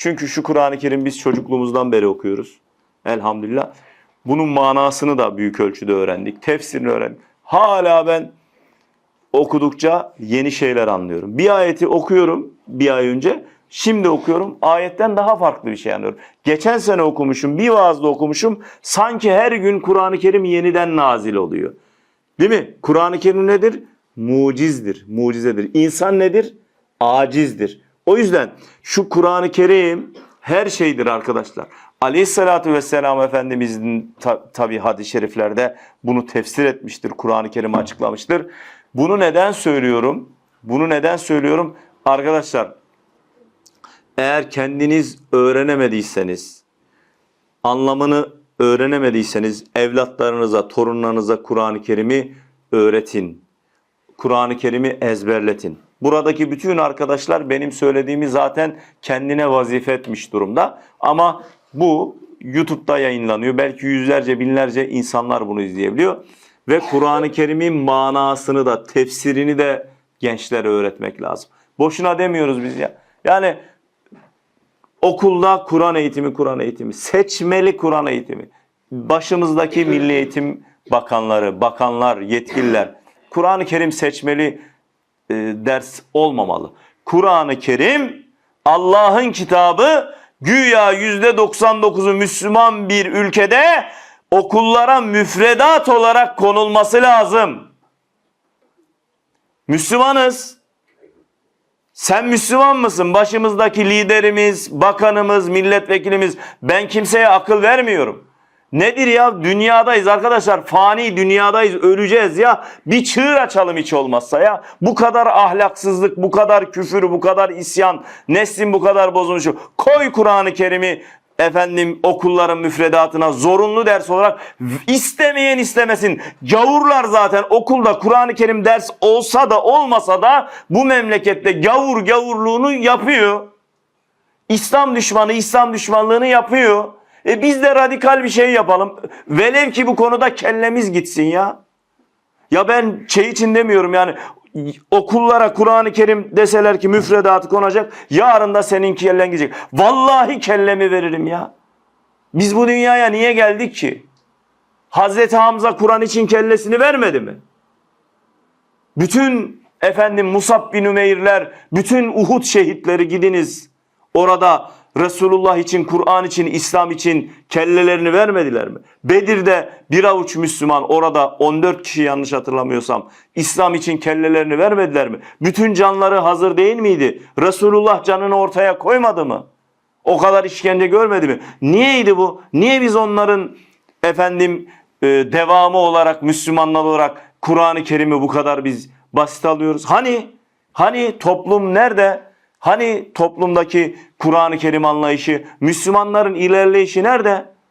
Çünkü şu Kur'an-ı Kerim biz çocukluğumuzdan beri okuyoruz. Elhamdülillah. Bunun manasını da büyük ölçüde öğrendik. Tefsirini öğrendik. Hala ben okudukça yeni şeyler anlıyorum. Bir ayeti okuyorum bir ay önce. Şimdi okuyorum. Ayetten daha farklı bir şey anlıyorum. Geçen sene okumuşum, bir vaazda okumuşum. Sanki her gün Kur'an-ı Kerim yeniden nazil oluyor. Değil mi? Kur'an-ı Kerim nedir? Mucizdir, mucizedir. İnsan nedir? Acizdir. O yüzden şu Kur'an-ı Kerim her şeydir arkadaşlar. Aleyhissalatü vesselam Efendimizin ta, tabi hadis-i şeriflerde bunu tefsir etmiştir. Kur'an-ı Kerim'i açıklamıştır. Bunu neden söylüyorum? Bunu neden söylüyorum? Arkadaşlar eğer kendiniz öğrenemediyseniz, anlamını öğrenemediyseniz evlatlarınıza, torunlarınıza Kur'an-ı Kerim'i öğretin. Kur'an-ı Kerim'i ezberletin. Buradaki bütün arkadaşlar benim söylediğimi zaten kendine vazife etmiş durumda. Ama bu YouTube'da yayınlanıyor. Belki yüzlerce, binlerce insanlar bunu izleyebiliyor. Ve Kur'an-ı Kerim'in manasını da, tefsirini de gençlere öğretmek lazım. Boşuna demiyoruz biz ya. Yani okulda Kur'an eğitimi, Kur'an eğitimi, seçmeli Kur'an eğitimi. Başımızdaki Milli Eğitim Bakanları, bakanlar, yetkililer Kur'an-ı Kerim seçmeli e, ders olmamalı. Kur'an-ı Kerim Allah'ın kitabı güya %99'u Müslüman bir ülkede okullara müfredat olarak konulması lazım. Müslümanız. Sen Müslüman mısın? Başımızdaki liderimiz, bakanımız, milletvekilimiz ben kimseye akıl vermiyorum. Nedir ya? Dünyadayız arkadaşlar. Fani dünyadayız. Öleceğiz ya. Bir çığır açalım hiç olmazsa ya. Bu kadar ahlaksızlık, bu kadar küfür, bu kadar isyan, neslin bu kadar bozulmuşu. Koy Kur'an-ı Kerim'i efendim okulların müfredatına zorunlu ders olarak istemeyen istemesin. Gavurlar zaten okulda Kur'an-ı Kerim ders olsa da olmasa da bu memlekette gavur gavurluğunu yapıyor. İslam düşmanı İslam düşmanlığını yapıyor. E biz de radikal bir şey yapalım. Velev ki bu konuda kellemiz gitsin ya. Ya ben şey için demiyorum yani okullara Kur'an-ı Kerim deseler ki müfredatı konacak yarın da senin kellen gidecek. Vallahi kellemi veririm ya. Biz bu dünyaya niye geldik ki? Hazreti Hamza Kur'an için kellesini vermedi mi? Bütün efendim Musab bin Ümeyrler, bütün Uhud şehitleri gidiniz. Orada Resulullah için, Kur'an için, İslam için kellelerini vermediler mi? Bedir'de bir avuç Müslüman orada 14 kişi yanlış hatırlamıyorsam İslam için kellelerini vermediler mi? Bütün canları hazır değil miydi? Resulullah canını ortaya koymadı mı? O kadar işkence görmedi mi? Niyeydi bu? Niye biz onların efendim e, devamı olarak Müslümanlar olarak Kur'an-ı Kerim'i bu kadar biz basit alıyoruz? Hani hani toplum nerede? Hani toplumdaki Kur'an-ı Kerim anlayışı, Müslümanların ilerleyişi nerede?